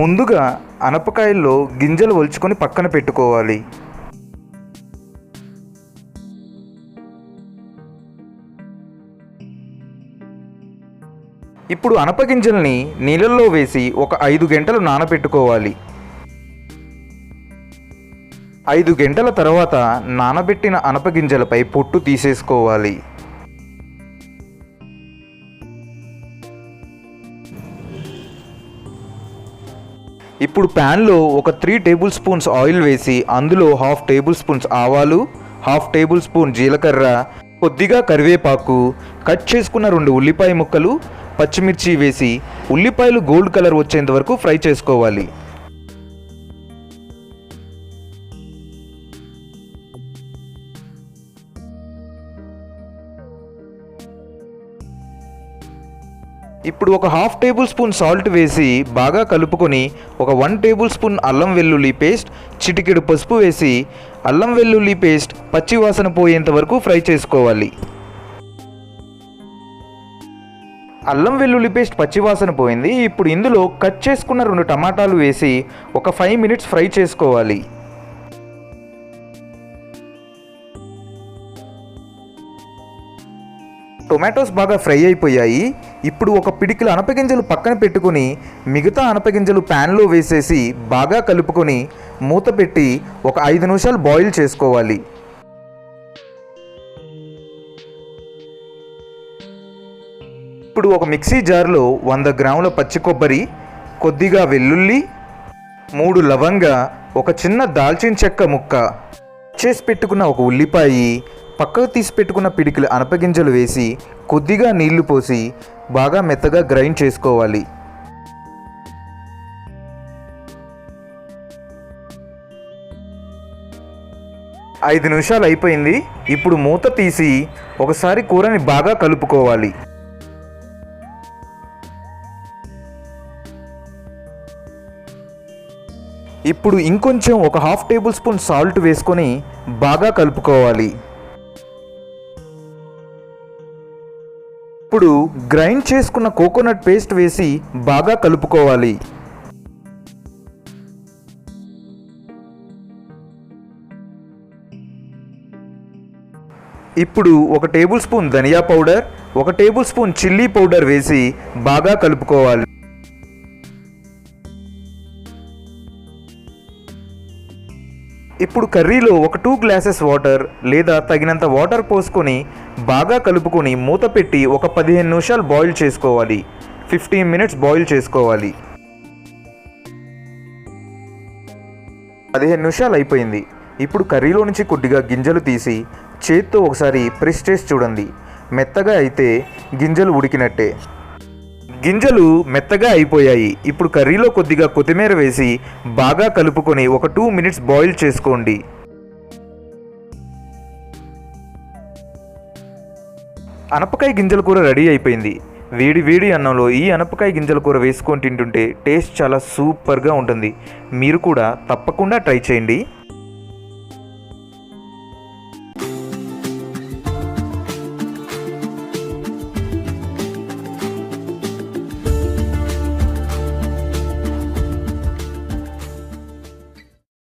ముందుగా అనపకాయల్లో గింజలు ఒలుచుకొని పక్కన పెట్టుకోవాలి. ఇప్పుడు అనపగింజల్ని నీళ్ళల్లో వేసి ఒక ఐదు గంటలు నానబెట్టుకోవాలి. ఐదు గంటల తర్వాత నానబెట్టిన అనపగింజలపై పొట్టు తీసేసుకోవాలి. ఇప్పుడు ప్యాన్లో ఒక త్రీ టేబుల్ స్పూన్స్ ఆయిల్ వేసి అందులో హాఫ్ టేబుల్ స్పూన్స్ ఆవాలు హాఫ్ టేబుల్ స్పూన్ జీలకర్ర కొద్దిగా కరివేపాకు కట్ చేసుకున్న రెండు ఉల్లిపాయ ముక్కలు పచ్చిమిర్చి వేసి ఉల్లిపాయలు గోల్డ్ కలర్ వచ్చేంత వరకు ఫ్రై చేసుకోవాలి. ఇప్పుడు ఒక హాఫ్ టేబుల్ స్పూన్ సాల్ట్ వేసి బాగా కలుపుకొని ఒక వన్ టేబుల్ స్పూన్ అల్లం వెల్లుల్లి పేస్ట్ చిటికెడు పసుపు వేసి అల్లం వెల్లుల్లి పేస్ట్ పచ్చివాసన పోయేంత వరకు ఫ్రై చేసుకోవాలి. అల్లం వెల్లుల్లి పేస్ట్ పచ్చివాసన పోయింది. ఇప్పుడు ఇందులో కట్ చేసుకున్న రెండు టమాటాలు వేసి ఒక ఫైవ్ మినిట్స్ ఫ్రై చేసుకోవాలి. టొమాటోస్ బాగా ఫ్రై అయిపోయాయి. ఇప్పుడు ఒక పిడికిల అనపగింజలు పక్కన పెట్టుకుని మిగతా అనపగింజలు ప్యాన్లో వేసేసి బాగా కలుపుకొని మూత పెట్టి ఒక ఐదు నిమిషాలు బాయిల్ చేసుకోవాలి. ఇప్పుడు ఒక మిక్సీ జార్లో వంద గ్రాముల పచ్చి కొబ్బరి కొద్దిగా వెల్లుల్లి మూడు లవంగ ఒక చిన్న దాల్చిన చెక్క ముక్క చేసి పెట్టుకున్న ఒక ఉల్లిపాయి పక్కకు తీసి పెట్టుకున్న పిడికిలు అనపగింజలు వేసి కొద్దిగా నీళ్ళు పోసి బాగా మెత్తగా గ్రైండ్ చేసుకోవాలి. ఐదు నిమిషాలు అయిపోయింది. ఇప్పుడు మూత తీసి ఒకసారి కూరని బాగా కలుపుకోవాలి. ఇప్పుడు ఇంకొంచెం ఒక హాఫ్ టేబుల్ స్పూన్ సాల్ట్ వేసుకొని బాగా కలుపుకోవాలి. ఇప్పుడు గ్రైండ్ చేసుకున్న కోకోనట్ పేస్ట్ వేసి బాగా కలుపుకోవాలి. ఇప్పుడు ఒక టేబుల్ స్పూన్ ధనియా పౌడర్ ఒక టేబుల్ స్పూన్ చిల్లీ పౌడర్ వేసి బాగా కలుపుకోవాలి. ఇప్పుడు కర్రీలో ఒక టూ గ్లాసెస్ వాటర్ లేదా తగినంత వాటర్ పోసుకొని బాగా కలుపుకొని మూత పెట్టి ఒక పదిహేను నిమిషాలు బాయిల్ చేసుకోవాలి. ఫిఫ్టీన్ మినిట్స్ బాయిల్ చేసుకోవాలి. పదిహేను నిమిషాలు అయిపోయింది. ఇప్పుడు కర్రీలో నుంచి కొద్దిగా గింజలు తీసి చేత్తో ఒకసారి ప్రెస్ చేసి చూడండి. మెత్తగా అయితే గింజలు ఉడికినట్టే. గింజలు మెత్తగా అయిపోయాయి. ఇప్పుడు కర్రీలో కొద్దిగా కొత్తిమీర వేసి బాగా కలుపుకొని ఒక టూ మినిట్స్ బాయిల్ చేసుకోండి. అనపకాయ గింజల కూర రెడీ అయిపోయింది. వేడి వేడి అన్నంలో ఈ అనపకాయ గింజల కూర వేసుకొని తింటుంటే టేస్ట్ చాలా సూపర్గా ఉంటుంది. మీరు కూడా తప్పకుండా ట్రై చేయండి.